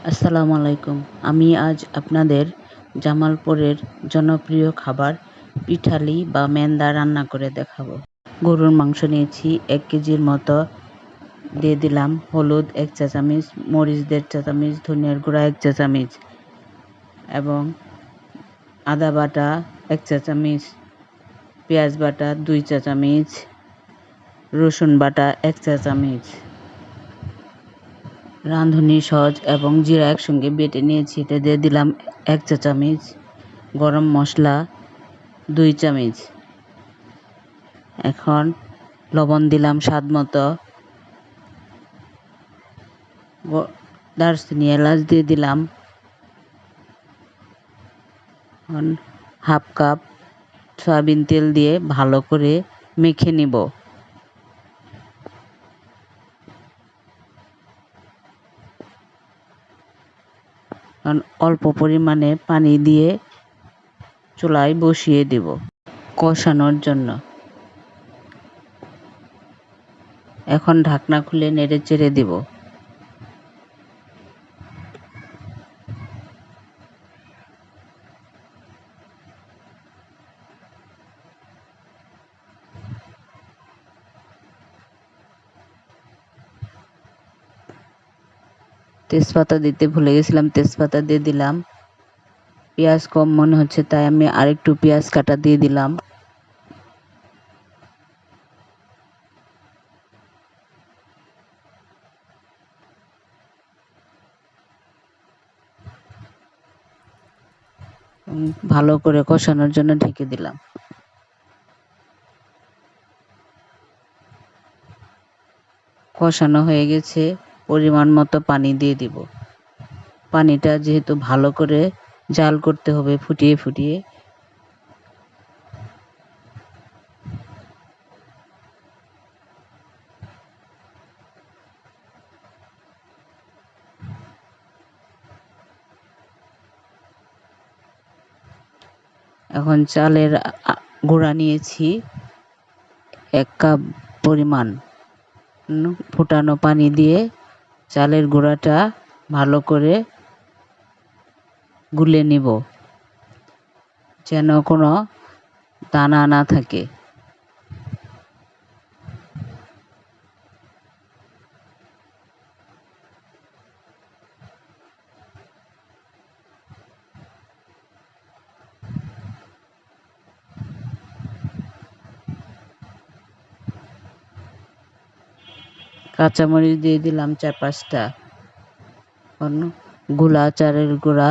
আসসালামু আলাইকুম। আমি আজ আপনাদের জামালপুরের জনপ্রিয় খাবার পিঠালি বা মেন্দা রান্না করে দেখাবো। গরুর মাংস নিয়েছি এক কেজির মতো। দিয়ে দিলাম হলুদ এক চা চামচ মরিচ দেড় চা চামচ ধনিয়ার গুঁড়া এক চা চামচ এবং আদা বাটা এক চা চামচ পেঁয়াজ বাটা দুই চা চামচ রসুন বাটা এক চা চামচ রাঁধুনি সস এবং জিরা একসঙ্গে বেটে নিয়েছি এটা দিয়ে দিলাম এক চা চামচ গরম মশলা, দুই চামচ। এখন লবণ দিলাম স্বাদ মতো। দারচিনি এলাচ দিয়ে দিলাম। হাফ কাপ সয়াবিন তেল দিয়ে ভালো করে মেখে নিব। অল্প পরিমাণে পানি দিয়ে চুলায় বসিয়ে দেব কষানোর জন্য। এখন ঢাকনা খুলে নেড়ে চেড়ে দেব। তেজপাতা দিতে ভুলে গেছিলাম, তেজপাতা দিয়ে দিলাম। পেঁয়াজ কম মনে হচ্ছে, তাই আমি আরেকটু পেঁয়াজ কাটা দিয়ে দিলাম। ভালো করে কষানোর জন্য ঢেকে দিলাম। কষানো হয়ে গেছে। পরিমাণ মতো পানি দিয়ে দিব। পানিটা যেহেতু ভালো করে জাল করতে হবে ফুটিয়ে ফুটিয়ে। এখন চালের গুঁড়া নিয়েছি। এক কাপ পরিমাণ ফুটানো পানি দিয়ে চালের গুঁড়াটা ভালো করে গুলে নিব যেন কোনো দানা না থাকে। কাঁচামরিচ দিয়ে দিলাম চার পাঁচটা। গুলা চালের গুঁড়া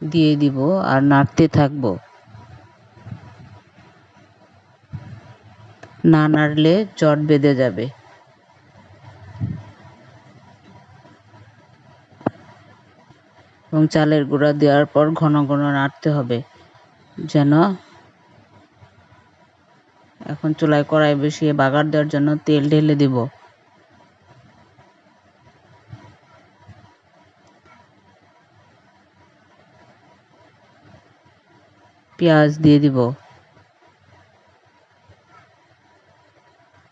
দিয়ে দিব আর নাড়তে থাকব। না নাড়লে চট বেঁধে যাবে। এবং চালের গুঁড়া দেওয়ার পর ঘন ঘন নাড়তে হবে যেন এখন চুলায় কড়াই বসিয়ে বাগার দেওয়ার জন্য তেল ঢেলে দিব। পেঁয়াজ দিয়ে দিব।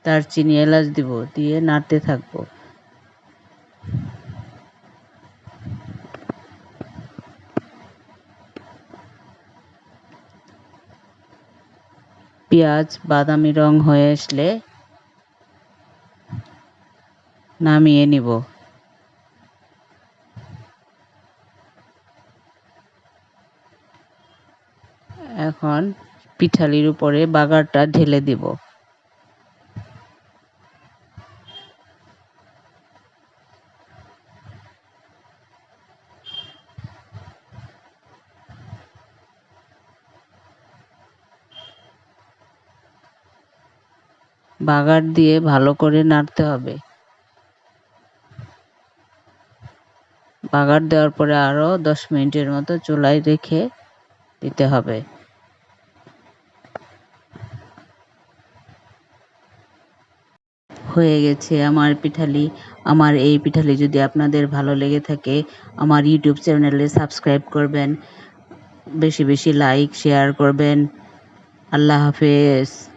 তার চিনি এলাচ দিব, দিয়ে নাড়তে থাকব। পেঁয়াজ, বাদামি রং হয়ে আসলে নামিয়ে নিব। এখন পিঠালির উপরে বাগারটা ঢেলে দিব। বাগার দিয়ে ভালো করে নাড়তে হবে। বাগার দেওয়ার পরে আরও দশ মিনিটের মতো চুলায় রেখে দিতে হবে। হয়ে গেছে আমার পিঠালি। আমার এই পিঠালি যদি আপনাদের ভালো লেগে থাকে, আমার ইউটিউব চ্যানেলে সাবস্ক্রাইব করবেন, বেশি বেশি লাইক, শেয়ার করবেন। আল্লাহ হাফেজ।